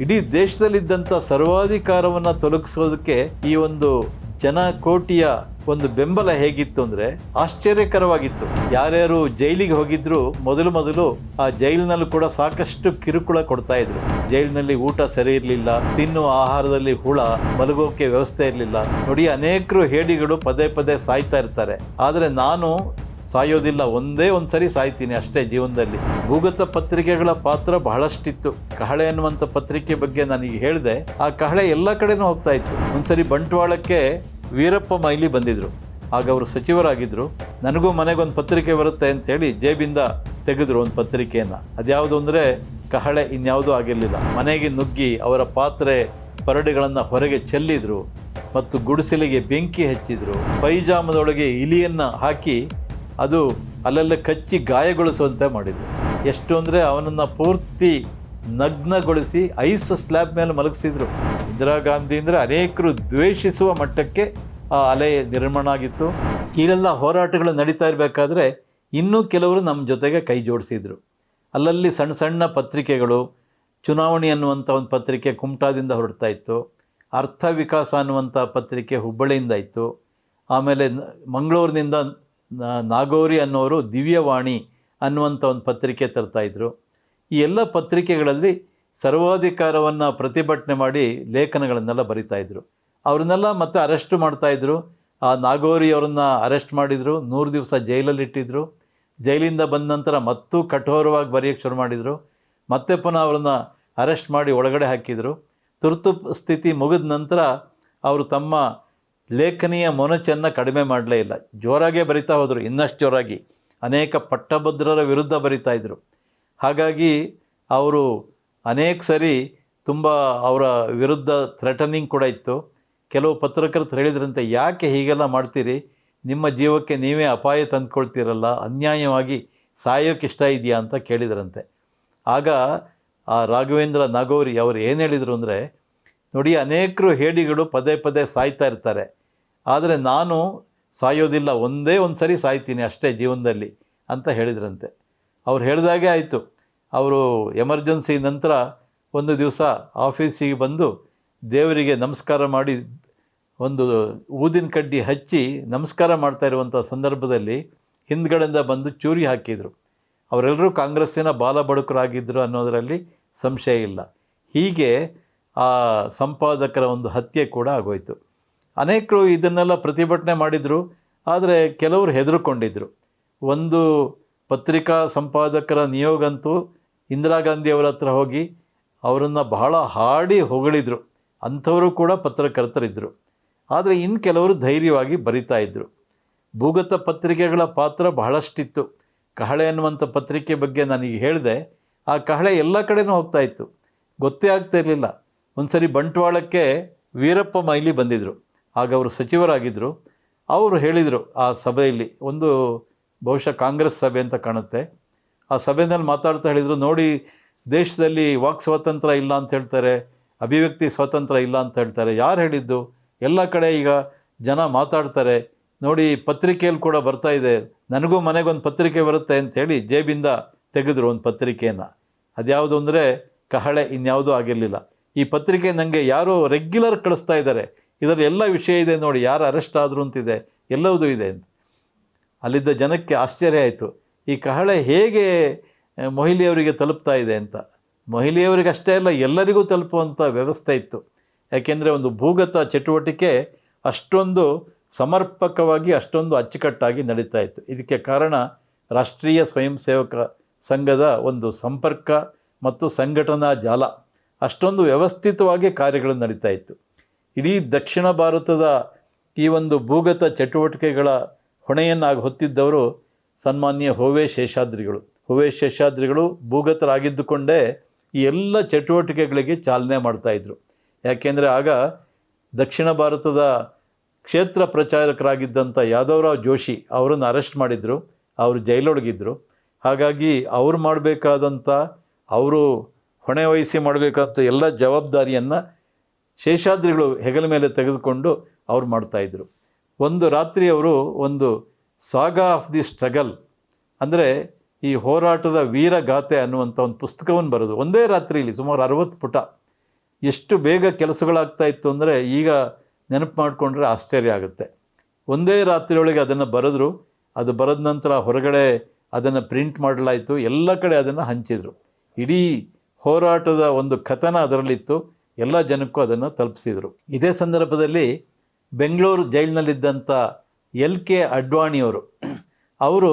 ಇಡೀ ದೇಶದಲ್ಲಿದ್ದಂಥ ಸರ್ವಾಧಿಕಾರವನ್ನು ತೊಲಗಿಸೋದಕ್ಕೆ ಈ ಒಂದು ಜನಕೋಟಿಯ ಒಂದು ಬೆಂಬಲ ಹೇಗಿತ್ತು ಅಂದರೆ ಆಶ್ಚರ್ಯಕರವಾಗಿತ್ತು. ಯಾರ್ಯಾರು ಜೈಲಿಗೆ ಹೋಗಿದ್ರು, ಮೊದಲು ಮೊದಲು ಆ ಜೈಲಿನಲ್ಲೂ ಕೂಡ ಸಾಕಷ್ಟು ಕಿರುಕುಳ ಕೊಡ್ತಾ ಇದ್ರು. ಜೈಲಿನಲ್ಲಿ ಊಟ ಸರಿ ಇರಲಿಲ್ಲ, ತಿನ್ನುವ ಆಹಾರದಲ್ಲಿ ಹುಳ, ಮಲಗೋಕೆ ವ್ಯವಸ್ಥೆ ಇರಲಿಲ್ಲ. ನೋಡಿ, ಅನೇಕರು ಹೇಡಿಗಳು ಪದೇ ಪದೇ ಸಾಯ್ತಾ ಇರ್ತಾರೆ. ಆದರೆ ನಾನು ಸಾಯೋದಿಲ್ಲ, ಒಂದೇ ಒಂದು ಸರಿ ಸಾಯ್ತೀನಿ ಅಷ್ಟೇ ಜೀವನದಲ್ಲಿ. ಭೂಗತ ಪತ್ರಿಕೆಗಳ ಪಾತ್ರ ಬಹಳಷ್ಟಿತ್ತು. ಕಹಳೆ ಅನ್ನುವಂಥ ಪತ್ರಿಕೆ ಬಗ್ಗೆ ನನಗೆ ಹೇಳಿದೆ, ಆ ಕಹಳೆ ಎಲ್ಲ ಕಡೆನೂ ಹೋಗ್ತಾ ಇತ್ತು. ಒಂದ್ಸರಿ ಬಂಟ್ವಾಳಕ್ಕೆ ವೀರಪ್ಪ ಮೈಲಿ ಬಂದಿದ್ರು. ಆಗ ಅವರು ಸಚಿವರಾಗಿದ್ದರು ನನಗೂ ಮನೆಗೊಂದು ಪತ್ರಿಕೆ ಬರುತ್ತೆ ಅಂತ ಹೇಳಿ ಜೇಬಿಂದ ತೆಗೆದ್ರು ಒಂದು ಪತ್ರಿಕೆಯನ್ನು. ಅದ್ಯಾವುದು ಅಂದರೆ ಕಹಳೆ ಇನ್ಯಾವುದೂ ಆಗಿರಲಿಲ್ಲ. ಮನೆಗೆ ನುಗ್ಗಿ ಅವರ ಪಾತ್ರೆ ಪರಡಿಗಳನ್ನು ಹೊರಗೆ ಚೆಲ್ಲಿದ್ರು ಮತ್ತು ಗುಡಿಸಲಿಗೆ ಬೆಂಕಿ ಹಚ್ಚಿದ್ರು. ಪೈಜಾಮದೊಳಗೆ ಇಲಿಯನ್ನು ಹಾಕಿ ಅದು ಅಲ್ಲಲ್ಲೇ ಕಚ್ಚಿ ಗಾಯಗೊಳಿಸುವಂತೆ ಮಾಡಿದರು. ಎಷ್ಟು ಅಂದರೆ ಅವನನ್ನು ಪೂರ್ತಿ ನಗ್ನಗೊಳಿಸಿ ಐಸ್ ಸ್ಲ್ಯಾಬ್ ಮೇಲೆ ಮಲಗಿಸಿದ್ರು. ಇಂದಿರಾ ಗಾಂಧಿ ಅಂದರೆ ಅನೇಕರು ದ್ವೇಷಿಸುವ ಮಟ್ಟಕ್ಕೆ ಆ ಅಲೆ ನಿರ್ಮಾಣ ಆಗಿತ್ತು. ಇಲ್ಲೆಲ್ಲ ಹೋರಾಟಗಳು ನಡೀತಾ ಇರಬೇಕಾದ್ರೆ ಇನ್ನೂ ಕೆಲವರು ನಮ್ಮ ಜೊತೆಗೆ ಕೈ ಜೋಡಿಸಿದ್ರು. ಅಲ್ಲಲ್ಲಿ ಸಣ್ಣ ಸಣ್ಣ ಪತ್ರಿಕೆಗಳು, ಚುನಾವಣೆ ಅನ್ನುವಂಥ ಒಂದು ಪತ್ರಿಕೆ ಕುಮಟಾದಿಂದ ಹೊರಡ್ತಾ ಇತ್ತು. ಅರ್ಥ ವಿಕಾಸ ಅನ್ನುವಂಥ ಪತ್ರಿಕೆ ಹುಬ್ಬಳ್ಳಿಯಿಂದ ಇತ್ತು. ಆಮೇಲೆ ಮಂಗಳೂರಿನಿಂದ ನಾಗೋರಿ ಅನ್ನೋರು ದಿವ್ಯವಾಣಿ ಅನ್ನುವಂಥ ಒಂದು ಪತ್ರಿಕೆ ತರ್ತಾಯಿದ್ರು ಈ ಎಲ್ಲ ಪತ್ರಿಕೆಗಳಲ್ಲಿ ಸರ್ವಾಧಿಕಾರವನ್ನು ಪ್ರತಿಭಟನೆ ಮಾಡಿ ಲೇಖನಗಳನ್ನೆಲ್ಲ ಬರಿತಾಯಿದ್ರು ಅವ್ರನ್ನೆಲ್ಲ ಮತ್ತೆ ಅರೆಸ್ಟ್ ಮಾಡ್ತಾಯಿದ್ರು ಆ ನಾಗೋರಿ ಅವರನ್ನು ಅರೆಸ್ಟ್ ಮಾಡಿದರು, ನೂರು ದಿವಸ ಜೈಲಲ್ಲಿ ಇಟ್ಟಿದ್ರು. ಜೈಲಿಂದ ಬಂದ ನಂತರ ಮತ್ತೂ ಕಠೋರವಾಗಿ ಬರೆಯೋಕ್ಕೆ ಶುರು ಮಾಡಿದರು. ಮತ್ತೆ ಪುನಃ ಅವ್ರನ್ನ ಅರೆಸ್ಟ್ ಮಾಡಿ ಒಳಗಡೆ ಹಾಕಿದರು. ತುರ್ತು ಸ್ಥಿತಿ ಮುಗಿದ ನಂತರ ಅವರು ತಮ್ಮ ಲೇಖನಿಯ ಮೊನಚನ್ನು ಕಡಿಮೆ ಮಾಡಲೇ ಇಲ್ಲ. ಜೋರಾಗೇ ಬರಿತಾ ಹೋದರು, ಇನ್ನಷ್ಟು ಜೋರಾಗಿ. ಅನೇಕ ಪಟ್ಟಭದ್ರರ ವಿರುದ್ಧ ಬರಿತಾ ಇದ್ದರು ಹಾಗಾಗಿ ಅವರು ಅನೇಕ ಸರಿ ತುಂಬ ಅವರ ವಿರುದ್ಧ ಥ್ರೆಟನಿಂಗ್ ಕೂಡ ಇತ್ತು. ಕೆಲವು ಪತ್ರಕರ್ತರು ಹೇಳಿದ್ರಂತೆ, ಯಾಕೆ ಹೀಗೆಲ್ಲ ಮಾಡ್ತೀರಿ? ನಿಮ್ಮ ಜೀವಕ್ಕೆ ನೀವೇ ಅಪಾಯ ತಂದುಕೊಳ್ತೀರಲ್ಲ, ಅನ್ಯಾಯವಾಗಿ ಸಾಯೋಕ್ಕೆ ಇಷ್ಟ ಇದೆಯಾ ಅಂತ ಕೇಳಿದ್ರಂತೆ. ಆಗ ಆ ರಾಘವೇಂದ್ರ ನಾಗೋರಿ ಅವರು ಏನು ಹೇಳಿದರು ಅಂದರೆ, ನೋಡಿ, ಅನೇಕರು ಹೇಡಿಗಳು ಪದೇ ಪದೇ ಸಾಯ್ತಾ ಇರ್ತಾರೆ. ಆದರೆ ನಾನು ಸಾಯೋದಿಲ್ಲ, ಒಂದೇ ಒಂದು ಸರಿ ಸಾಯ್ತೀನಿ ಅಷ್ಟೇ ಜೀವನದಲ್ಲಿ ಅಂತ ಹೇಳಿದ್ರಂತೆ. ಅವ್ರು ಹೇಳಿದಾಗೆ ಆಯಿತು. ಅವರು ಎಮರ್ಜೆನ್ಸಿ ನಂತರ ಒಂದು ದಿವಸ ಆಫೀಸಿಗೆ ಬಂದು ದೇವರಿಗೆ ನಮಸ್ಕಾರ ಮಾಡಿ ಒಂದು ಊದಿನ ಕಡ್ಡಿ ಹಚ್ಚಿ ನಮಸ್ಕಾರ ಮಾಡ್ತಾ ಇರುವಂಥ ಸಂದರ್ಭದಲ್ಲಿ ಹಿಂದ್ಗಡೆಯಿಂದ ಬಂದು ಚೂರಿ ಹಾಕಿದರು. ಅವರೆಲ್ಲರೂ ಕಾಂಗ್ರೆಸ್ಸಿನ ಬಾಲಬಡುಕರಾಗಿದ್ದರು ಅನ್ನೋದರಲ್ಲಿ ಸಂಶಯ ಇಲ್ಲ. ಹೀಗೆ ಆ ಸಂಪಾದಕರ ಒಂದು ಹತ್ಯೆ ಕೂಡ ಆಗೋಯ್ತು. ಅನೇಕರು ಇದನ್ನೆಲ್ಲ ಪ್ರತಿಭಟನೆ ಮಾಡಿದರು, ಆದರೆ ಕೆಲವರು ಹೆದರುಕೊಂಡಿದ್ದರು ಒಂದು ಪತ್ರಿಕಾ ಸಂಪಾದಕರ ನಿಯೋಗಂತೂ ಇಂದಿರಾ ಗಾಂಧಿ ಅವರ ಹತ್ರ ಹೋಗಿ ಅವರನ್ನು ಬಹಳ ಹಾಡಿ ಹೊಗಳಿದ್ರು. ಅಂಥವರು ಕೂಡ ಪತ್ರಕರ್ತರಿದ್ದರು ಆದರೆ ಇನ್ನು ಕೆಲವರು ಧೈರ್ಯವಾಗಿ ಬರಿತಾ ಇದ್ದರು ಭೂಗತ ಪತ್ರಿಕೆಗಳ ಪಾತ್ರ ಬಹಳಷ್ಟಿತ್ತು. ಕಹಳೆ ಅನ್ನುವಂಥ ಪತ್ರಿಕೆ ಬಗ್ಗೆ ನನಗೆ ಹೇಳಿದೆ, ಆ ಕಹಳೆ ಎಲ್ಲ ಕಡೆನೂ ಹೋಗ್ತಾ ಇತ್ತು. ಗೊತ್ತೇ ಆಗ್ತಾ ಇರಲಿಲ್ಲ. ಒಂದು ಸರಿ ಬಂಟ್ವಾಳಕ್ಕೆ ವೀರಪ್ಪ ಮೈಲಿ ಬಂದಿದ್ದರು ಆಗ ಅವರು ಸಚಿವರಾಗಿದ್ದರು ಅವರು ಹೇಳಿದರು, ಆ ಸಭೆಯಲ್ಲಿ ಒಂದು ಬಹುಶಃ ಕಾಂಗ್ರೆಸ್ ಸಭೆ ಅಂತ ಕಾಣುತ್ತೆ. ಆ ಸಭೆಯಲ್ಲಿ ಮಾತಾಡ್ತಾ ಹೇಳಿದರು, ನೋಡಿ, ದೇಶದಲ್ಲಿ ವಾಕ್ ಸ್ವಾತಂತ್ರ್ಯ ಇಲ್ಲ ಅಂತ ಹೇಳ್ತಾರೆ, ಅಭಿವ್ಯಕ್ತಿ ಸ್ವಾತಂತ್ರ್ಯ ಇಲ್ಲ ಅಂತ ಹೇಳ್ತಾರೆ. ಯಾರು ಹೇಳಿದ್ದು? ಎಲ್ಲ ಕಡೆ ಈಗ ಜನ ಮಾತಾಡ್ತಾರೆ, ನೋಡಿ, ಪತ್ರಿಕೆಯಲ್ಲಿ ಕೂಡ ಬರ್ತಾ ಇದೆ, ನನಗೂ ಮನೆಗೊಂದು ಪತ್ರಿಕೆ ಬರುತ್ತೆ ಅಂತ ಹೇಳಿ ಜೇಬಿಂದ ತೆಗೆದ್ರು ಒಂದು ಪತ್ರಿಕೆಯನ್ನು. ಅದ್ಯಾವುದು ಅಂದರೆ ಕಹಳೆ, ಇನ್ಯಾವುದೂ ಆಗಿರಲಿಲ್ಲ. ಈ ಪತ್ರಿಕೆ ನನಗೆ ಯಾರೋ ರೆಗ್ಯುಲರ್ ಕಳಿಸ್ತಾ ಇದ್ದಾರೆ. ಇದರಲ್ಲಿ ಎಲ್ಲ ವಿಷಯ ಇದೆ ನೋಡಿ, ಯಾರು ಅರೆಸ್ಟ್ ಆದರೂ ಅಂತಿದೆ ಎಲ್ಲವುದೂ ಇದೆ ಅಂತ. ಅಲ್ಲಿದ್ದ ಜನಕ್ಕೆ ಆಶ್ಚರ್ಯ ಆಯಿತು. ಈ ಕಹಳೆ ಹೇಗೆ ಮೊಹಿಲಿಯವರಿಗೆ ತಲುಪ್ತಾ ಇದೆ ಅಂತ. ಮೊಹಿಲಿಯವರಿಗೆ ಅಷ್ಟೇ ಅಲ್ಲ, ಎಲ್ಲರಿಗೂ ತಲುಪುವಂಥ ವ್ಯವಸ್ಥೆ ಇತ್ತು. ಯಾಕೆಂದರೆ ಒಂದು ಭೂಗತ ಚಟುವಟಿಕೆ ಅಷ್ಟೊಂದು ಸಮರ್ಪಕವಾಗಿ, ಅಷ್ಟೊಂದು ಅಚ್ಚುಕಟ್ಟಾಗಿ ನಡೀತಾ ಇತ್ತು. ಇದಕ್ಕೆ ಕಾರಣ ರಾಷ್ಟ್ರೀಯ ಸ್ವಯಂ ಸೇವಕ ಸಂಘದ ಒಂದು ಸಂಪರ್ಕ ಮತ್ತು ಸಂಘಟನಾ ಜಾಲ. ಅಷ್ಟೊಂದು ವ್ಯವಸ್ಥಿತವಾಗಿ ಕಾರ್ಯಗಳು ನಡೀತಾ ಇತ್ತು. ಇಡೀ ದಕ್ಷಿಣ ಭಾರತದ ಈ ಒಂದು ಭೂಗತ ಚಟುವಟಿಕೆಗಳ ಹೊಣೆಯನ್ನಾಗಿ ಹೊತ್ತಿದ್ದವರು ಸನ್ಮಾನ್ಯ ಹೋವೆ ಶೇಷಾದ್ರಿಗಳು. ಹೋವೆ ಶೇಷಾದ್ರಿಗಳು ಭೂಗತರಾಗಿದ್ದುಕೊಂಡೇ ಈ ಎಲ್ಲ ಚಟುವಟಿಕೆಗಳಿಗೆ ಚಾಲನೆ ಮಾಡ್ತಾಯಿದ್ರು. ಯಾಕೆಂದರೆ ಆಗ ದಕ್ಷಿಣ ಭಾರತದ ಕ್ಷೇತ್ರ ಪ್ರಚಾರಕರಾಗಿದ್ದಂಥ ಯಾದವರಾವ್ ಜೋಶಿ ಅವರನ್ನು ಅರೆಸ್ಟ್ ಮಾಡಿದರು, ಅವರು ಜೈಲೊಳಗಿದ್ದರು ಹಾಗಾಗಿ ಅವ್ರು ಮಾಡಬೇಕಾದಂಥ, ಅವರು ಹೊಣೆ ವಹಿಸಿ ಮಾಡಬೇಕಾದಂಥ ಎಲ್ಲ ಜವಾಬ್ದಾರಿಯನ್ನು ಶೇಷಾದ್ರಿಗಳು ಹೆಗಲ ಮೇಲೆ ತೆಗೆದುಕೊಂಡು ಅವ್ರು ಮಾಡ್ತಾಯಿದ್ರು ಒಂದು ರಾತ್ರಿ ಅವರು ಒಂದು ಸಾಗಾ ಆಫ್ ದಿ ಸ್ಟ್ರಗಲ್, ಅಂದರೆ ಈ ಹೋರಾಟದ ವೀರಗಾಥೆ ಅನ್ನುವಂಥ ಒಂದು ಪುಸ್ತಕವನ್ನು ಬರೋದು, ಒಂದೇ ರಾತ್ರಿಯಲ್ಲಿ ಸುಮಾರು ಅರವತ್ತು ಪುಟ ಎಷ್ಟು ಬೇಗ ಕೆಲಸಗಳಾಗ್ತಾ ಇತ್ತು ಅಂದರೆ ಈಗ ನೆನಪು ಮಾಡಿಕೊಂಡ್ರೆ ಆಶ್ಚರ್ಯ ಆಗುತ್ತೆ. ಒಂದೇ ರಾತ್ರಿಯೊಳಗೆ ಅದನ್ನು ಬರೆದ್ರು, ಅದು ಬರೆದ ನಂತರ ಹೊರಗಡೆ ಅದನ್ನು ಪ್ರಿಂಟ್ ಮಾಡಲಾಯಿತು, ಎಲ್ಲ ಕಡೆ ಅದನ್ನು ಹಂಚಿದರು. ಇಡೀ ಹೋರಾಟದ ಒಂದು ಕಥನ ಅದರಲ್ಲಿತ್ತು. ಎಲ್ಲ ಜನಕ್ಕೂ ಅದನ್ನು ತಲುಪಿಸಿದರು. ಇದೇ ಸಂದರ್ಭದಲ್ಲಿ ಬೆಂಗಳೂರು ಜೈಲಿನಲ್ಲಿದ್ದಂಥ ಎಲ್ ಕೆ ಅಡ್ವಾಣಿಯವರು ಅವರು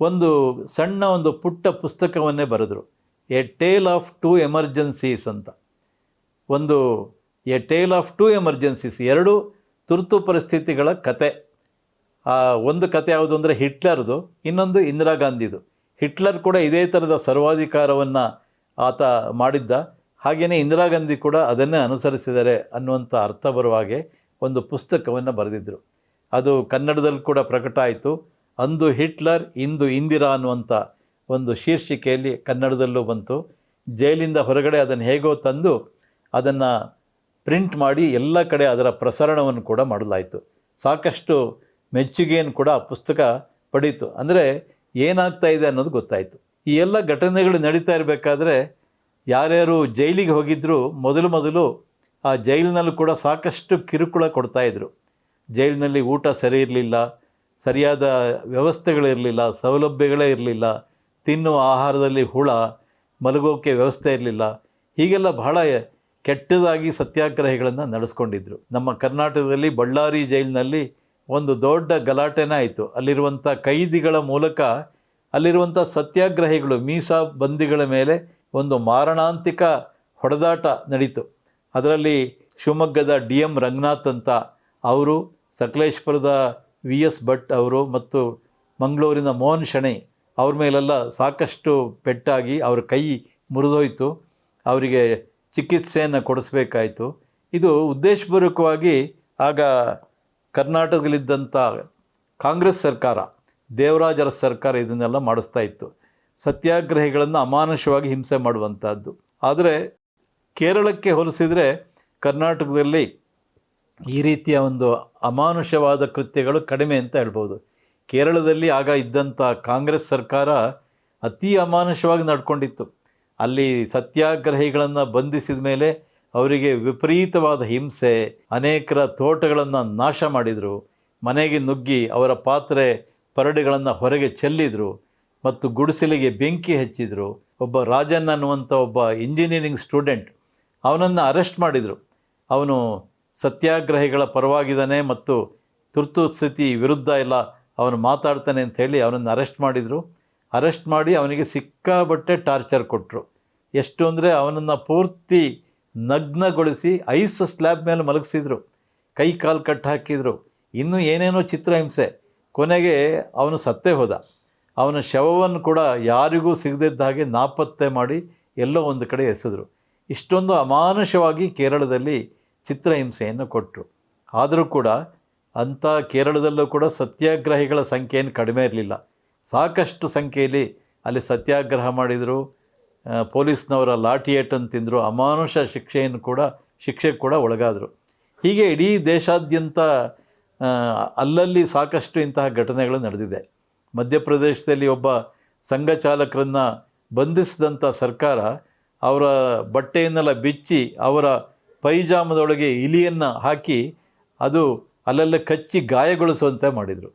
ಒಂದು ಸಣ್ಣ ಒಂದು ಪುಟ್ಟ ಪುಸ್ತಕವನ್ನೇ ಬರೆದರು. A tale of two emergencies ಅಂತ. ಒಂದು a tale of two emergencies ಎರಡು ತುರ್ತು ಪರಿಸ್ಥಿತಿಗಳ ಕತೆ. ಒಂದು ಕತೆ ಯಾವುದು ಅಂದರೆ ಹಿಟ್ಲರ್ದು, ಇನ್ನೊಂದು ಇಂದಿರಾ ಗಾಂಧಿದು. ಹಿಟ್ಲರ್ ಕೂಡ ಇದೇ ಥರದ ಸರ್ವಾಧಿಕಾರವನ್ನು ಆತ ಮಾಡಿದ್ದ. ಹಾಗೆಯೇ ಇಂದಿರಾ ಗಾಂಧಿ ಕೂಡ ಅದನ್ನೇ ಅನುಸರಿಸಿದ್ದಾರೆ ಅನ್ನುವಂಥ ಅರ್ಥ ಬರುವ ಹಾಗೆ ಒಂದು ಪುಸ್ತಕವನ್ನು ಬರೆದಿದ್ದರು ಅದು ಕನ್ನಡದಲ್ಲಿ ಕೂಡ ಪ್ರಕಟ ಆಯಿತು. ಅಂದು ಹಿಟ್ಲರ್, ಇಂದು ಇಂದಿರಾ ಅನ್ನುವಂಥ ಒಂದು ಶೀರ್ಷಿಕೆಯಲ್ಲಿ ಕನ್ನಡದಲ್ಲೂ ಬಂತು. ಜೈಲಿಂದ ಹೊರಗಡೆ ಅದನ್ನು ಹೇಗೋ ತಂದು ಅದನ್ನು ಪ್ರಿಂಟ್ ಮಾಡಿ ಎಲ್ಲ ಕಡೆ ಅದರ ಪ್ರಸರಣವನ್ನು ಕೂಡ ಮಾಡಲಾಯಿತು. ಸಾಕಷ್ಟು ಮೆಚ್ಚುಗೆಯನ್ನು ಕೂಡ ಆ ಪುಸ್ತಕ ಪಡೀತು. ಅಂದರೆ ಏನಾಗ್ತಾ ಇದೆ ಅನ್ನೋದು ಗೊತ್ತಾಯಿತು. ಈ ಎಲ್ಲ ಘಟನೆಗಳು ನಡೀತಾ ಇರಬೇಕಾದ್ರೆ ಯಾರ್ಯಾರು ಜೈಲಿಗೆ ಹೋಗಿದ್ದರೂ ಮೊದಲು ಮೊದಲು ಆ ಜೈಲಿನಲ್ಲೂ ಕೂಡ ಸಾಕಷ್ಟು ಕಿರುಕುಳ ಕೊಡ್ತಾಯಿದ್ರು ಜೈಲಿನಲ್ಲಿ ಊಟ ಸರಿ ಇರಲಿಲ್ಲ, ಸರಿಯಾದ ವ್ಯವಸ್ಥೆಗಳಿರಲಿಲ್ಲ ಸೌಲಭ್ಯಗಳೇ ಇರಲಿಲ್ಲ, ತಿನ್ನುವ ಆಹಾರದಲ್ಲಿ ಹುಳ ಮಲಗೋಕ್ಕೆ ವ್ಯವಸ್ಥೆ ಇರಲಿಲ್ಲ. ಹೀಗೆಲ್ಲ ಬಹಳ ಕೆಟ್ಟದಾಗಿ ಸತ್ಯಾಗ್ರಹಿಗಳನ್ನು ನಡೆಸ್ಕೊಂಡಿದ್ರು. ನಮ್ಮ ಕರ್ನಾಟಕದಲ್ಲಿ ಬಳ್ಳಾರಿ ಜೈಲಿನಲ್ಲಿ ಒಂದು ದೊಡ್ಡ ಗಲಾಟೆನೇ ಆಯಿತು. ಅಲ್ಲಿರುವಂಥ ಕೈದಿಗಳ ಮೂಲಕ ಅಲ್ಲಿರುವಂಥ ಸತ್ಯಾಗ್ರಹಿಗಳು, ಮೀಸಾ ಬಂದಿಗಳ ಮೇಲೆ ಒಂದು ಮಾರಣಾಂತಿಕ ಹೊಡೆದಾಟ ನಡೀತು. ಅದರಲ್ಲಿ ಶಿವಮೊಗ್ಗದ ಡಿ ಎಂ ರಂಗನಾಥ್ ಅಂತ ಅವರು, ಸಕಲೇಶ್ಪುರದ ವಿ ಎಸ್ ಭಟ್ ಅವರು ಮತ್ತು ಮಂಗಳೂರಿನ ಮೋಹನ್ ಶಣೈ ಅವ್ರ ಮೇಲೆಲ್ಲ ಸಾಕಷ್ಟು ಪೆಟ್ಟಾಗಿ ಅವರ ಕೈ ಮುರಿದೋಯ್ತು. ಅವರಿಗೆ ಚಿಕಿತ್ಸೆಯನ್ನು ಕೊಡಿಸ್ಬೇಕಾಯಿತು. ಇದು ಉದ್ದೇಶಪೂರ್ವಕವಾಗಿ ಆಗ ಕರ್ನಾಟಕದಲ್ಲಿದ್ದಂಥ ಕಾಂಗ್ರೆಸ್ ಸರ್ಕಾರ, ದೇವರಾಜರ ಸರ್ಕಾರ ಇದನ್ನೆಲ್ಲ ಮಾಡಿಸ್ತಾ ಇತ್ತು. ಸತ್ಯಾಗ್ರಹಿಗಳನ್ನು ಅಮಾನುಷವಾಗಿ ಹಿಂಸೆ ಮಾಡುವಂಥದ್ದು ಆದರೆ ಕೇರಳಕ್ಕೆ ಹೋಲಿಸಿದರೆ ಕರ್ನಾಟಕದಲ್ಲಿ ಈ ರೀತಿಯ ಒಂದು ಅಮಾನುಷವಾದ ಕೃತ್ಯಗಳು ಕಡಿಮೆ ಅಂತ ಹೇಳ್ಬೋದು. ಕೇರಳದಲ್ಲಿ ಆಗ ಇದ್ದಂಥ ಕಾಂಗ್ರೆಸ್ ಸರ್ಕಾರ ಅತಿ ಅಮಾನುಷವಾಗಿ ನಡ್ಕೊಂಡಿತ್ತು. ಅಲ್ಲಿ ಸತ್ಯಾಗ್ರಹಿಗಳನ್ನು ಬಂಧಿಸಿದ ಮೇಲೆ ಅವರಿಗೆ ವಿಪರೀತವಾದ ಹಿಂಸೆ, ಅನೇಕರ ತೋಟಗಳನ್ನು ನಾಶ ಮಾಡಿದರು. ಮನೆಗೆ ನುಗ್ಗಿ ಅವರ ಪಾತ್ರೆ ಪರಡಿಗಳನ್ನು ಹೊರಗೆ ಚೆಲ್ಲಿದರು. ಮತ್ತು ಗುಡಿಸಲಿಗೆ ಬೆಂಕಿ ಹಚ್ಚಿದರು. ಒಬ್ಬ ರಾಜನ್ ಅನ್ನುವಂಥ ಒಬ್ಬ ಇಂಜಿನಿಯರಿಂಗ್ ಸ್ಟೂಡೆಂಟ್ ಅವನನ್ನು ಅರೆಸ್ಟ್ ಮಾಡಿದರು. ಅವನು ಸತ್ಯಾಗ್ರಹಿಗಳ ಪರವಾಗಿದ್ದಾನೆ ಮತ್ತು ತುರ್ತು ಸ್ಥಿತಿ ವಿರುದ್ಧ ಇಲ್ಲ ಅವನು ಮಾತಾಡ್ತಾನೆ ಅಂತ ಹೇಳಿ ಅವನನ್ನು ಅರೆಸ್ಟ್ ಮಾಡಿದರು. ಅರೆಸ್ಟ್ ಮಾಡಿ ಅವನಿಗೆ ಸಿಕ್ಕಾಬಟ್ಟೆ ಟಾರ್ಚರ್ ಕೊಟ್ಟರು ಎಷ್ಟು ಅಂದರೆ ಅವನನ್ನು ಪೂರ್ತಿ ನಗ್ನಗೊಳಿಸಿ ಐಸ್ ಸ್ಲ್ಯಾಬ್ ಮೇಲೆ ಮಲಗಿಸಿದ್ರು. ಕೈ ಕಾಲು ಕಟ್ಟು ಹಾಕಿದರು. ಇನ್ನೂ ಏನೇನೋ ಚಿತ್ರಹಿಂಸೆ ಕೊನೆಗೆ ಅವನು ಸತ್ತೇ ಹೋದ. ಅವನ ಶವವನ್ನು ಕೂಡ ಯಾರಿಗೂ ಸಿಗದಿದ್ದ ಹಾಗೆ ನಾಪತ್ತೆ ಮಾಡಿ ಎಲ್ಲೋ ಒಂದು ಕಡೆ ಎಸೆದ್ರು. ಇಷ್ಟೊಂದು ಅಮಾನುಷವಾಗಿ ಕೇರಳದಲ್ಲಿ ಚಿತ್ರಹಿಂಸೆಯನ್ನು ಕೊಟ್ಟರು ಆದರೂ ಕೂಡ ಅಂಥ ಕೇರಳದಲ್ಲೂ ಕೂಡ ಸತ್ಯಾಗ್ರಹಿಗಳ ಸಂಖ್ಯೆಯನ್ನು ಕಡಿಮೆ ಇರಲಿಲ್ಲ. ಸಾಕಷ್ಟು ಸಂಖ್ಯೆಯಲ್ಲಿ ಅಲ್ಲಿ ಸತ್ಯಾಗ್ರಹ ಮಾಡಿದರು. ಪೊಲೀಸ್ನವರ ಲಾಠಿ ಏಟನ್ನು ತಿಂದರು. ಅಮಾನುಷ ಶಿಕ್ಷೆಯನ್ನು ಕೂಡ, ಶಿಕ್ಷೆ ಕೂಡ ಒಳಗಾದರು. ಹೀಗೆ ಇಡೀ ದೇಶಾದ್ಯಂತ ಅಲ್ಲಲ್ಲಿ ಸಾಕಷ್ಟು ಇಂತಹ ಘಟನೆಗಳು ನಡೆದಿದೆ. ಮಧ್ಯಪ್ರದೇಶದಲ್ಲಿ ಒಬ್ಬ ಸಂಘ ಚಾಲಕರನ್ನು ಬಂಧಿಸಿದಂಥ ಸರ್ಕಾರ ಅವರ ಬಟ್ಟೆಯನ್ನೆಲ್ಲ ಬಿಚ್ಚಿ ಅವರ ಪೈಜಾಮದೊಳಗೆ ಇಲಿಯನ್ನು ಹಾಕಿ ಅದು ಅಲ್ಲೆಲ್ಲ ಕಚ್ಚಿ ಗಾಯಗೊಳಿಸುವಂತೆ ಮಾಡಿದರು.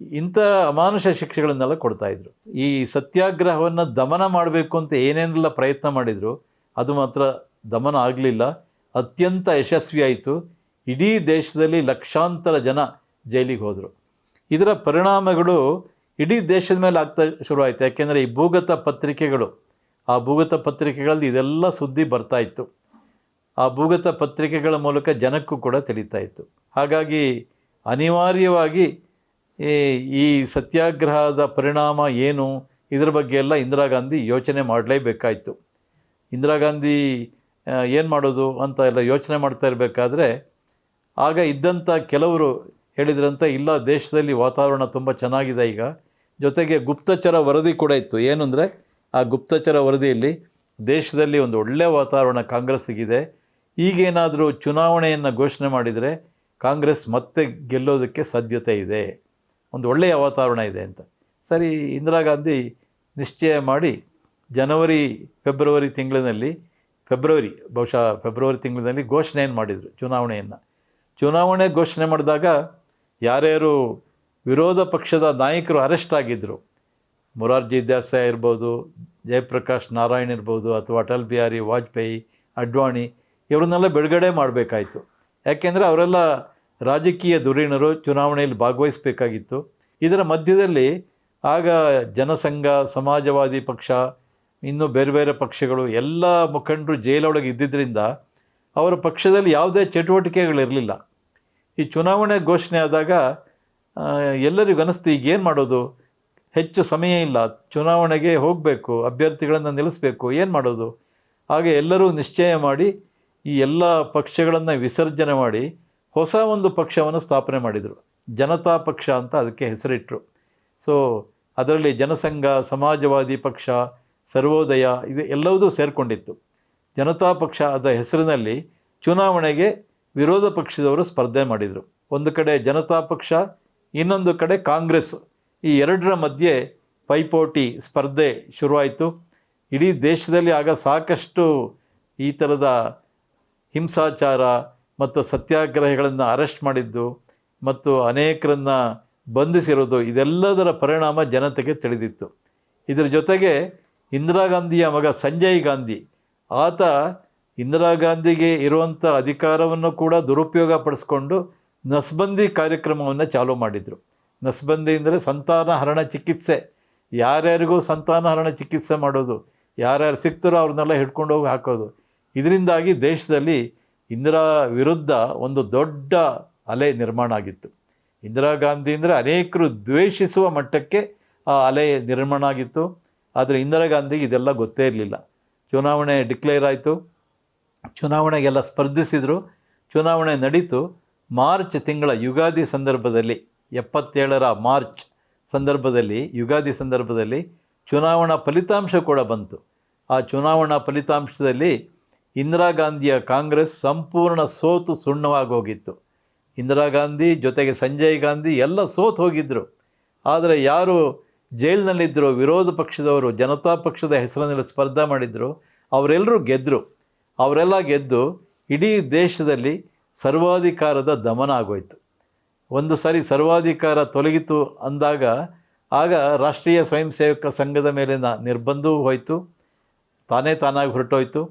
ಇಂಥ ಅಮಾನುಷ ಶಿಕ್ಷೆಗಳನ್ನೆಲ್ಲ ಕೊಡ್ತಾಯಿದ್ರು ಈ ಸತ್ಯಾಗ್ರಹವನ್ನು ದಮನ ಮಾಡಬೇಕು ಅಂತ ಏನೇನೆಲ್ಲ ಪ್ರಯತ್ನ ಮಾಡಿದರು, ಅದು ಮಾತ್ರ ದಮನ ಆಗಲಿಲ್ಲ. ಅತ್ಯಂತ ಯಶಸ್ವಿಯಾಯಿತು ಇಡೀ ದೇಶದಲ್ಲಿ ಲಕ್ಷಾಂತರ ಜನ ಜೈಲಿಗೆ ಹೋದರು. ಇದರ ಪರಿಣಾಮಗಳು ಇಡೀ ದೇಶದ ಮೇಲೆ ಆಗ್ತಾ ಶುರುವಾಯಿತು. ಯಾಕೆಂದರೆ ಈ ಭೂಗತ ಪತ್ರಿಕೆಗಳು, ಆ ಭೂಗತ ಪತ್ರಿಕೆಗಳಲ್ಲಿ ಇದೆಲ್ಲ ಸುದ್ದಿ ಬರ್ತಾ ಇತ್ತು. ಆ ಭೂಗತ ಪತ್ರಿಕೆಗಳ ಮೂಲಕ ಜನಕ್ಕೂ ಕೂಡ ತಿಳಿತಾ ಇತ್ತು. ಹಾಗಾಗಿ ಅನಿವಾರ್ಯವಾಗಿ ಈ ಸತ್ಯಾಗ್ರಹದ ಪರಿಣಾಮ ಏನು, ಇದರ ಬಗ್ಗೆ ಎಲ್ಲ ಇಂದಿರಾ ಗಾಂಧಿ ಯೋಚನೆ ಮಾಡಲೇಬೇಕಾಯಿತು. ಇಂದಿರಾ ಗಾಂಧಿ ಏನು ಮಾಡೋದು ಅಂತ ಎಲ್ಲ ಯೋಚನೆ ಮಾಡ್ತಾ ಇರಬೇಕಾದ್ರೆ, ಆಗ ಇದ್ದಂಥ ಕೆಲವರು ಹೇಳಿದ್ರಂತೆ ಇಲ್ಲ, ದೇಶದಲ್ಲಿ ವಾತಾವರಣ ತುಂಬ ಚೆನ್ನಾಗಿದೆ ಈಗ. ಜೊತೆಗೆ ಗುಪ್ತಚರ ವರದಿ ಕೂಡ ಇತ್ತು. ಏನು ಅಂದರೆ, ಆ ಗುಪ್ತಚರ ವರದಿಯಲ್ಲಿ ದೇಶದಲ್ಲಿ ಒಂದು ಒಳ್ಳೆಯ ವಾತಾವರಣ ಕಾಂಗ್ರೆಸ್ಸಿಗಿದೆ. ಈಗೇನಾದರೂ ಚುನಾವಣೆಯನ್ನು ಘೋಷಣೆ ಮಾಡಿದರೆ ಕಾಂಗ್ರೆಸ್ ಮತ್ತೆ ಗೆಲ್ಲೋದಕ್ಕೆ ಸಾಧ್ಯತೆ ಇದೆ. ಒಂದು ಒಳ್ಳೆಯ ವಾತಾವರಣ ಇದೆ ಅಂತ. ಸರಿ, ಇಂದಿರಾ ಗಾಂಧಿ ನಿಶ್ಚಯ ಮಾಡಿ ಜನವರಿ, ಫೆಬ್ರವರಿ ತಿಂಗಳಿನಲ್ಲಿ, ಫೆಬ್ರವರಿ, ಬಹುಶಃ ಫೆಬ್ರವರಿ ತಿಂಗಳಿನಲ್ಲಿ ಘೋಷಣೆಯನ್ನು ಮಾಡಿದರು, ಚುನಾವಣೆಯನ್ನು. ಚುನಾವಣೆ ಘೋಷಣೆ ಮಾಡಿದಾಗ ಯಾರ್ಯಾರು ವಿರೋಧ ಪಕ್ಷದ ನಾಯಕರು ಅರೆಸ್ಟ್ ಆಗಿದ್ದರು ಮೊರಾರ್ಜಿ ದೇಸಾಯಿ ಇರ್ಬೋದು, ಜಯಪ್ರಕಾಶ್ ನಾರಾಯಣ್ ಇರ್ಬೋದು, ಅಥವಾ ಅಟಲ್ ಬಿಹಾರಿ ವಾಜಪೇಯಿ, ಅಡ್ವಾಣಿ, ಇವರನ್ನೆಲ್ಲ ಬಿಡುಗಡೆ ಮಾಡಬೇಕಾಯಿತು. ಯಾಕೆಂದರೆ ಅವರೆಲ್ಲ ರಾಜಕೀಯ ಧುರೀಣರು, ಚುನಾವಣೆಯಲ್ಲಿ ಭಾಗವಹಿಸಬೇಕಾಗಿತ್ತು. ಇದರ ಮಧ್ಯದಲ್ಲಿ ಆಗ ಜನಸಂಘ, ಸಮಾಜವಾದಿ ಪಕ್ಷ, ಇನ್ನೂ ಬೇರೆ ಬೇರೆ ಪಕ್ಷಗಳು, ಎಲ್ಲ ಮುಖಂಡರು ಜೈಲೊಳಗೆ ಇದ್ದಿದ್ದರಿಂದ ಅವರ ಪಕ್ಷದಲ್ಲಿ ಯಾವುದೇ ಚಟುವಟಿಕೆಗಳಿರಲಿಲ್ಲ. ಈ ಚುನಾವಣೆ ಘೋಷಣೆ ಆದಾಗ ಎಲ್ಲರಿಗೂ ಅನಿಸ್ತು, ಈಗ ಏನು ಮಾಡೋದು? ಹೆಚ್ಚು ಸಮಯ ಇಲ್ಲ, ಚುನಾವಣೆಗೆ ಹೋಗಬೇಕು, ಅಭ್ಯರ್ಥಿಗಳನ್ನು ನಿಲ್ಲಿಸಬೇಕು, ಏನು ಮಾಡೋದು? ಹಾಗೆ ಎಲ್ಲರೂ ನಿಶ್ಚಯ ಮಾಡಿ, ಈ ಎಲ್ಲ ಪಕ್ಷಗಳನ್ನು ವಿಸರ್ಜನೆ ಮಾಡಿ, ಹೊಸ ಒಂದು ಪಕ್ಷವನ್ನು ಸ್ಥಾಪನೆ ಮಾಡಿದರು. ಜನತಾ ಪಕ್ಷ ಅಂತ ಅದಕ್ಕೆ ಹೆಸರಿಟ್ಟರು ಸೊ ಅದರಲ್ಲಿ ಜನಸಂಘ, ಸಮಾಜವಾದಿ ಪಕ್ಷ, ಸರ್ವೋದಯ, ಇದು ಎಲ್ಲವೂ ಸೇರಿಕೊಂಡಿತ್ತು. ಜನತಾ ಪಕ್ಷ ಅದ ಹೆಸರಿನಲ್ಲಿ ಚುನಾವಣೆಗೆ ವಿರೋಧ ಪಕ್ಷದವರು ಸ್ಪರ್ಧೆ ಮಾಡಿದರು. ಒಂದು ಕಡೆ ಜನತಾ ಪಕ್ಷ, ಇನ್ನೊಂದು ಕಡೆ ಕಾಂಗ್ರೆಸ್. ಈ ಎರಡರ ಮಧ್ಯೆ ಪೈಪೋಟಿ ಸ್ಪರ್ಧೆ ಶುರುವಾಯಿತು. ಇಡೀ ದೇಶದಲ್ಲಿ ಆಗ ಸಾಕಷ್ಟು ಈ ಥರದ ಹಿಂಸಾಚಾರ ಮತ್ತು ಸತ್ಯಾಗ್ರಹಗಳನ್ನು ಅರೆಸ್ಟ್ ಮಾಡಿದ್ದು ಮತ್ತು ಅನೇಕರನ್ನು ಬಂಧಿಸಿರೋದು, ಇದೆಲ್ಲದರ ಪರಿಣಾಮ ಜನತೆಗೆ ತಿಳಿದಿತ್ತು. ಇದರ ಜೊತೆಗೆ ಇಂದಿರಾ ಗಾಂಧಿಯ ಮಗ ಸಂಜಯ್ ಗಾಂಧಿ, ಆತ ಇಂದಿರಾ ಗಾಂಧಿಗೆ ಇರುವಂಥ ಅಧಿಕಾರವನ್ನು ಕೂಡ ದುರುಪಯೋಗ ಪಡಿಸ್ಕೊಂಡು ನಸ್ಬಂದಿ ಕಾರ್ಯಕ್ರಮವನ್ನು ಚಾಲೂ ಮಾಡಿದರು. ನಸ್ಬಂದಿ ಅಂದರೆ ಸಂತಾನ ಹರಣ ಚಿಕಿತ್ಸೆ. ಯಾರ್ಯಾರಿಗೂ ಸಂತಾನ ಹರಣ ಚಿಕಿತ್ಸೆ ಮಾಡೋದು, ಯಾರ್ಯಾರು ಸಿಗ್ತಾರೋ ಅವ್ರನ್ನೆಲ್ಲ ಹಿಡ್ಕೊಂಡು ಹೋಗಿ ಹಾಕೋದು. ಇದರಿಂದಾಗಿ ದೇಶದಲ್ಲಿ ಇಂದಿರಾ ವಿರುದ್ಧ ಒಂದು ದೊಡ್ಡ ಅಲೆ ನಿರ್ಮಾಣ ಆಗಿತ್ತು. ಇಂದಿರಾ ಗಾಂಧಿ ಅಂದರೆ ಅನೇಕರು ದ್ವೇಷಿಸುವ ಮಟ್ಟಕ್ಕೆ ಆ ಅಲೆ ನಿರ್ಮಾಣ ಆಗಿತ್ತು. ಆದರೆ ಇಂದಿರಾ ಗಾಂಧಿಗೆ ಇದೆಲ್ಲ ಗೊತ್ತೇ ಇರಲಿಲ್ಲ. ಚುನಾವಣೆ ಡಿಕ್ಲೇರ್ ಆಯಿತು. ಚುನಾವಣೆಗೆಲ್ಲ ಸ್ಪರ್ಧಿಸಿದರು. ಚುನಾವಣೆ ನಡೀತು. ಮಾರ್ಚ್ ತಿಂಗಳ ಯುಗಾದಿ ಸಂದರ್ಭದಲ್ಲಿ, ಎಪ್ಪತ್ತೇಳರ ಮಾರ್ಚ್ ಸಂದರ್ಭದಲ್ಲಿ, ಯುಗಾದಿ ಸಂದರ್ಭದಲ್ಲಿ ಚುನಾವಣಾ ಫಲಿತಾಂಶ ಕೂಡ ಬಂತು. ಆ ಚುನಾವಣಾ ಫಲಿತಾಂಶದಲ್ಲಿ ಇಂದಿರಾ ಗಾಂಧಿಯ ಕಾಂಗ್ರೆಸ್ ಸಂಪೂರ್ಣ ಸೋತು ಸುಣ್ಣವಾಗಿ ಹೋಗಿತ್ತು. ಇಂದಿರಾ ಗಾಂಧಿ ಜೊತೆಗೆ ಸಂಜಯ್ ಗಾಂಧಿ ಎಲ್ಲ ಸೋತು ಹೋಗಿದ್ದರು ಆದರೆ ಯಾರು ಜೈಲಿನಲ್ಲಿದ್ದರು, ವಿರೋಧ ಪಕ್ಷದವರು, ಜನತಾ ಪಕ್ಷದ ಹೆಸರಿನಲ್ಲಿ ಸ್ಪರ್ಧೆ ಮಾಡಿದ್ರು, ಅವರೆಲ್ಲರೂ ಗೆದ್ದರು ಅವರೆಲ್ಲ ಗೆದ್ದು ಇಡೀ ದೇಶದಲ್ಲಿ ಸರ್ವಾಧಿಕಾರದ ದಮನ ಆಗೋಯ್ತು. ಒಂದು ಸಾರಿ ಸರ್ವಾಧಿಕಾರ ತೊಲಗಿತು ಅಂದಾಗ ಆಗ ರಾಷ್ಟ್ರೀಯ ಸ್ವಯಂ ಸೇವಕ ಸಂಘದ ಮೇಲಿನ ನಿರ್ಬಂಧವೂ ಹೋಯಿತು. ತಾನೇ ತಾನಾಗಿ ಹೊರಟೋಯ್ತು.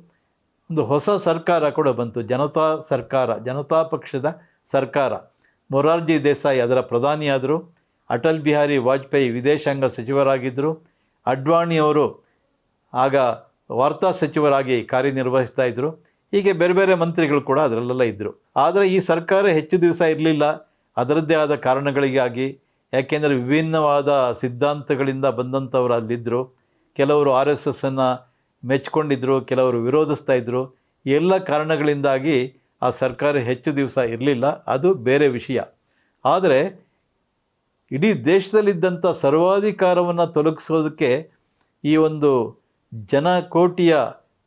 ಒಂದು ಹೊಸ ಸರ್ಕಾರ ಕೂಡ ಬಂತು. ಜನತಾ ಸರ್ಕಾರ, ಜನತಾ ಪಕ್ಷದ ಸರ್ಕಾರ. ಮೊರಾರ್ಜಿ ದೇಸಾಯಿ ಅದರ ಪ್ರಧಾನಿಯಾದರು. ಅಟಲ್ ಬಿಹಾರಿ ವಾಜಪೇಯಿ ವಿದೇಶಾಂಗ ಸಚಿವರಾಗಿದ್ದರು ಅಡ್ವಾಣಿಯವರು ಆಗ ವಾರ್ತಾ ಸಚಿವರಾಗಿ ಕಾರ್ಯನಿರ್ವಹಿಸ್ತಾ ಇದ್ದರು ಹೀಗೆ ಬೇರೆ ಬೇರೆ ಮಂತ್ರಿಗಳು ಕೂಡ ಅದರಲ್ಲೆಲ್ಲ ಇದ್ದರು ಆದರೆ ಈ ಸರ್ಕಾರ ಹೆಚ್ಚು ದಿವಸ ಇರಲಿಲ್ಲ. ಅದರದ್ದೇ ಆದ ಕಾರಣಗಳಿಗಾಗಿ, ಯಾಕೆಂದರೆ ವಿಭಿನ್ನವಾದ ಸಿದ್ಧಾಂತಗಳಿಂದ ಬಂದಂಥವರು ಅಲ್ಲಿದ್ದರು ಕೆಲವರು ಆರ್ ಎಸ್ ಎಸ್ಸನ್ನು ಮೆಚ್ಕೊಂಡಿದ್ದರು ಕೆಲವರು ವಿರೋಧಿಸ್ತಾ ಇದ್ದರು ಎಲ್ಲ ಕಾರಣಗಳಿಂದಾಗಿ ಆ ಸರ್ಕಾರ ಹೆಚ್ಚು ದಿವಸ ಇರಲಿಲ್ಲ. ಅದು ಬೇರೆ ವಿಷಯ. ಆದರೆ, ಇಡೀ ದೇಶದಲ್ಲಿದ್ದಂಥ ಸರ್ವಾಧಿಕಾರವನ್ನು ತೊಲಗಿಸೋದಕ್ಕೆ ಈ ಒಂದು ಜನಕೋಟಿಯ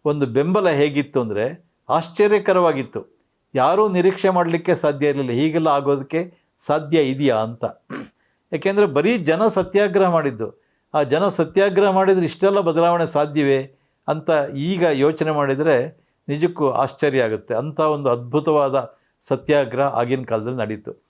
ಒಂದು ಬೆಂಬಲ ಹೇಗಿತ್ತು ಅಂದರೆ ಆಶ್ಚರ್ಯಕರವಾಗಿತ್ತು. ಯಾರೂ ನಿರೀಕ್ಷೆ ಮಾಡಲಿಕ್ಕೆ ಸಾಧ್ಯ ಇರಲಿಲ್ಲ. ಹೀಗೆಲ್ಲ ಆಗೋದಕ್ಕೆ ಸಾಧ್ಯ ಇದೆಯಾ ಅಂತ. ಯಾಕೆಂದರೆ ಬರೀ ಜನ ಸತ್ಯಾಗ್ರಹ ಮಾಡಿದ್ದು. ಆ ಜನ ಸತ್ಯಾಗ್ರಹ ಮಾಡಿದರೆ ಇಷ್ಟೆಲ್ಲ ಬದಲಾವಣೆ ಸಾಧ್ಯವೇ ಅಂತ ಈಗ ಯೋಚನೆ ಮಾಡಿದರೆ ನಿಜಕ್ಕೂ ಆಶ್ಚರ್ಯ ಆಗುತ್ತೆ. ಅಂಥ ಒಂದು ಅದ್ಭುತವಾದ ಸತ್ಯಾಗ್ರಹ ಆಗಿನ ಕಾಲದಲ್ಲಿ ನಡೀತು.